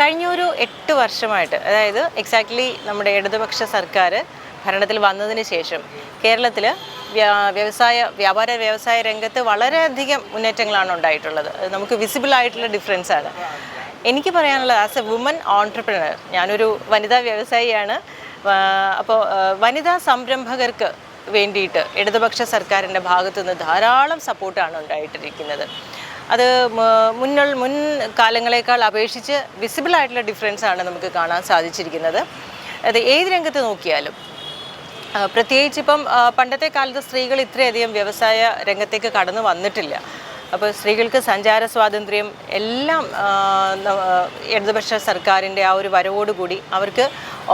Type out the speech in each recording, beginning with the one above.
കഴിഞ്ഞ ഒരു എട്ട് വർഷമായിട്ട് അതായത് എക്സാക്ട്ലി നമ്മുടെ ഇടതുപക്ഷ സർക്കാർ ഭരണത്തിൽ വന്നതിന് ശേഷം കേരളത്തിൽ വ്യവസായ വ്യാപാര വ്യവസായ രംഗത്ത് വളരെയധികം മുന്നേറ്റങ്ങളാണ് ഉണ്ടായിട്ടുള്ളത്. അത് നമുക്ക് വിസിബിൾ ആയിട്ടുള്ള ഡിഫറൻസ് ആണ്. എനിക്ക് പറയാനുള്ളത് ആസ് എ വുമൻ ഓൺടർപ്രണർ ഞാനൊരു വനിതാ വ്യവസായിയാണ്. അപ്പോൾ വനിതാ സംരംഭകർക്ക് വേണ്ടിയിട്ട് ഇടതുപക്ഷ സർക്കാരിന്റെ ഭാഗത്തുനിന്ന് ധാരാളം സപ്പോർട്ടാണ് ഉണ്ടായിട്ടിരിക്കുന്നത്. അത് മുന്നൾ മുൻ കാലങ്ങളെക്കാൾ അപേക്ഷിച്ച് വിസിബിൾ ആയിട്ടുള്ള ഡിഫറൻസ് ആണ് നമുക്ക് കാണാൻ സാധിച്ചിരിക്കുന്നത്. അത് ഏത് രംഗത്ത് നോക്കിയാലും. പ്രത്യേകിച്ച് ഇപ്പം പണ്ടത്തെ കാലത്ത് സ്ത്രീകൾ ഇത്രയധികം വ്യവസായ രംഗത്തേക്ക് കടന്നു വന്നിട്ടില്ല. അപ്പോൾ സ്ത്രീകൾക്ക് സഞ്ചാര സ്വാതന്ത്ര്യം എല്ലാം ഇടതുപക്ഷ സർക്കാരിന്റെ ആ ഒരു വരവോടുകൂടി അവർക്ക്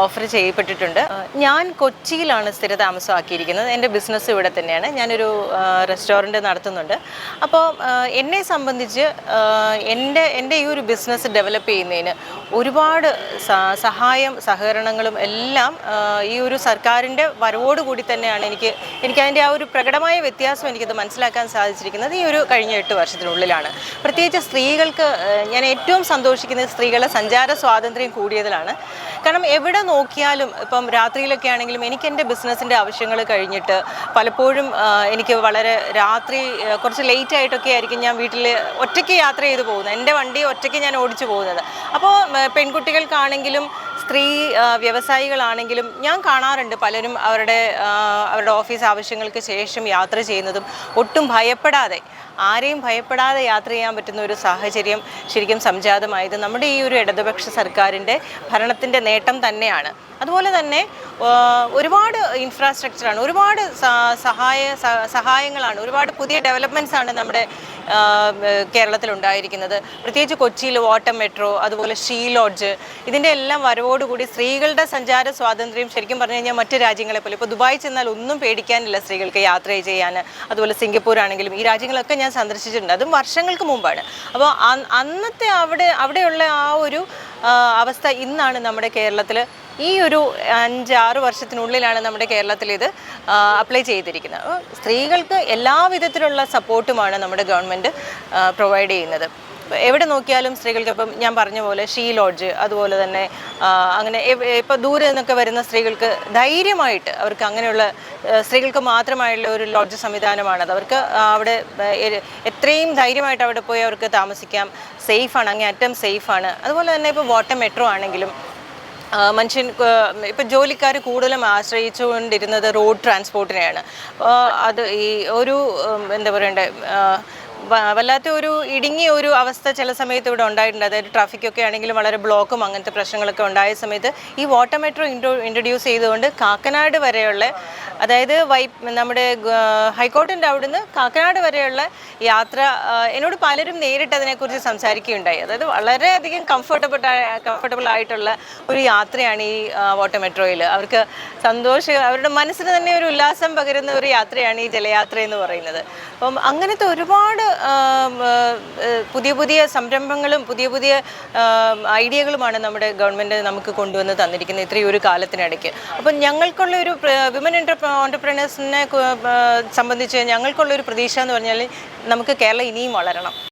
ഓഫർ ചെയ്യപ്പെട്ടിട്ടുണ്ട്. ഞാൻ കൊച്ചിയിലാണ് സ്ഥിര താമസമാക്കിയിരിക്കുന്നത് എന്റെ ബിസിനസ് ഇവിടെ തന്നെയാണ്. ഞാനൊരു റെസ്റ്റോറന്റ് നടത്തുന്നുണ്ട്. അപ്പോൾ എന്നെ സംബന്ധിച്ച് എന്റെ എന്റെ ഈ ഒരു ബിസിനസ് ഡെവലപ്പ് ചെയ്യുന്നതിന് ഒരുപാട് സഹായം സഹകരണങ്ങളും എല്ലാം ഈ ഒരു സർക്കാരിന്റെ വരവോടുകൂടി തന്നെയാണ് എനിക്ക് എനിക്ക് അതിന്റെ ആ ഒരു പ്രകടമായ വ്യത്യാസം എനിക്കത് മനസ്സിലാക്കാൻ സാധിച്ചിരിക്കുന്നത് ഈ ഒരു കഴിഞ്ഞ എട്ട് വർഷത്തിനുള്ളിലാണ്. പ്രത്യേകിച്ച് സ്ത്രീകൾക്ക് ഞാൻ ഏറ്റവും സന്തോഷിക്കുന്നത് സ്ത്രീകളെ സഞ്ചാര സ്വാതന്ത്ര്യം കൂടിയതിലാണ്. കാരണം എവിടെ നോക്കിയാലും ഇപ്പം രാത്രിയിലൊക്കെ ആണെങ്കിലും എനിക്ക് എന്റെ ബിസിനസ്സിന്റെ ആവശ്യങ്ങൾ കഴിഞ്ഞിട്ട് പലപ്പോഴും എനിക്ക് വളരെ രാത്രി കുറച്ച് ലേറ്റ് ആയിട്ടൊക്കെ ആയിരിക്കും ഞാൻ വീട്ടിൽ ഒറ്റയ്ക്ക് യാത്ര ചെയ്ത് പോകുന്നത്. എന്റെ വണ്ടി ഒറ്റയ്ക്ക് ഞാൻ ഓടിച്ചു പോകുന്നത്. അപ്പോൾ പെൺകുട്ടികൾക്കാണെങ്കിലും സ്ത്രീ വ്യവസായികളാണെങ്കിലും ഞാൻ കാണാറുണ്ട് പലരും അവരുടെ അവരുടെ ഓഫീസ് ആവശ്യങ്ങൾക്ക് ശേഷം യാത്ര ചെയ്യുന്നതും ഒട്ടും ഭയപ്പെടാതെ ആരെയും ഭയപ്പെടാതെ യാത്ര ചെയ്യാൻ പറ്റുന്ന ഒരു സാഹചര്യം ശരിക്കും സംജാതമായത് നമ്മുടെ ഈ ഒരു ഇടതുപക്ഷ സർക്കാരിന്റെ ഭരണത്തിന്റെ നേട്ടം തന്നെയാണ്. അതുപോലെ തന്നെ ഒരുപാട് ഇൻഫ്രാസ്ട്രക്ചറാണ് ഒരുപാട് സഹായ സഹായങ്ങളാണ് ഒരുപാട് പുതിയ ഡെവലപ്മെന്റ്സ് ആണ് നമ്മുടെ കേരളത്തിൽ ഉണ്ടായിരിക്കുന്നത് പ്രത്യേകിച്ച് കൊച്ചിയിൽ വാട്ടർ മെട്രോ അതുപോലെ ഷീ ലോഡ്ജ് ഇതിന്റെ എല്ലാം വരവോടുകൂടി സ്ത്രീകളുടെ സഞ്ചാര സ്വാതന്ത്ര്യം ശരിക്കും പറഞ്ഞു കഴിഞ്ഞാൽ മറ്റു രാജ്യങ്ങളെ പോലെ. ഇപ്പോൾ ദുബായ് ചെന്നാൽ ഒന്നും പേടിക്കാനില്ല സ്ത്രീകൾക്ക് യാത്ര ചെയ്യാൻ. അതുപോലെ സിംഗപ്പൂർ ആണെങ്കിലും ഈ രാജ്യങ്ങളൊക്കെ ഞാൻ സന്ദർശിച്ചിട്ടുണ്ട്. അതും വർഷങ്ങൾക്ക് മുമ്പാണ്. അപ്പോൾ അന്നത്തെ അവിടെ അവിടെയുള്ള ആ ഒരു അവസ്ഥ ഇന്നാണ് നമ്മുടെ കേരളത്തിൽ ഈ ഒരു അഞ്ച് ആറ് വർഷത്തിനുള്ളിലാണ് നമ്മുടെ കേരളത്തിൽ ഇത് അപ്ലൈ ചെയ്തിരിക്കുന്നത്. സ്ത്രീകൾക്ക് എല്ലാ വിധത്തിലുള്ള സപ്പോർട്ടുമാണ് നമ്മുടെ ഗവൺമെന്റ് പ്രൊവൈഡ് ചെയ്യുന്നത്. എവിടെ നോക്കിയാലും സ്ത്രീകൾക്ക് ഇപ്പം ഞാൻ പറഞ്ഞ പോലെ ഷീ ലോഡ്ജ് അതുപോലെ തന്നെ അങ്ങനെ ഇപ്പോൾ ദൂരെ നിന്നൊക്കെ വരുന്ന സ്ത്രീകൾക്ക് ധൈര്യമായിട്ട് അവർക്ക് അങ്ങനെയുള്ള സ്ത്രീകൾക്ക് മാത്രമായുള്ള ഒരു ലോഡ്ജ് സംവിധാനമാണത് അവർക്ക് അവിടെ എത്രയും ധൈര്യമായിട്ട് അവിടെ പോയി അവർക്ക് താമസിക്കാം. സേഫാണ് അങ്ങേ അറ്റം സേഫാണ്. അതുപോലെ തന്നെ ഇപ്പോൾ വാട്ടർ മെട്രോ ആണെങ്കിലും മനുഷ്യൻ ഇപ്പം ജോലിക്കാർ കൂടുതലും ആശ്രയിച്ചുകൊണ്ടിരുന്നത് റോഡ് ട്രാൻസ്പോർട്ടിനെയാണ്. അത് ഈ ഒരു എന്താ പറയണ്ടേ വല്ലാത്ത ഒരു ഇടുങ്ങിയ ഒരു അവസ്ഥ ചില സമയത്ത് ഇവിടെ ഉണ്ടായിട്ടുണ്ട്. അതായത് ട്രാഫിക്കൊക്കെ ആണെങ്കിലും വളരെ ബ്ലോക്കും അങ്ങനത്തെ പ്രശ്നങ്ങളൊക്കെ ഉണ്ടായ സമയത്ത് ഈ വാട്ടർ മെട്രോ ഇൻട്രോ ഇൻട്രൊഡ്യൂസ് ചെയ്തുകൊണ്ട് കാക്കനാട് വരെയുള്ള അതായത് വൈ നമ്മുടെ ഹൈക്കോർട്ടിന്റെ അവിടുന്ന് കാക്കനാട് വരെയുള്ള യാത്ര എന്നോട് പലരും നേരിട്ട് അതിനെക്കുറിച്ച് സംസാരിക്കുകയുണ്ടായി. അതായത് വളരെയധികം കംഫർട്ടബിൾ കംഫർട്ടബിൾ ആയിട്ടുള്ള ഒരു യാത്രയാണ് ഈ വാട്ടർ മെട്രോയിൽ. അവർക്ക് സന്തോഷം അവരുടെ മനസ്സിന് തന്നെ ഒരു ഉല്ലാസം പകരുന്ന ഒരു യാത്രയാണ് ഈ ജലയാത്ര എന്ന് പറയുന്നത്. അപ്പം അങ്ങനത്തെ ഒരുപാട് പുതിയ പുതിയ സംരംഭങ്ങളും പുതിയ പുതിയ ഐഡിയകളുമാണ് നമ്മുടെ ഗവൺമെന്റ് നമുക്ക് കൊണ്ടുവന്ന് തന്നിരിക്കുന്നത് ഇത്രയും ഒരു കാലത്തിനിടയ്ക്ക്. അപ്പം ഞങ്ങൾക്കുള്ള ഒരു വിമൻ ഓണ്ടർപ്രണേഴ്സിനെ സംബന്ധിച്ച് ഞങ്ങൾക്കുള്ള ഒരു പ്രതീക്ഷ എന്ന് പറഞ്ഞാൽ നമുക്ക് കേരളം ഇനിയും വളരണം.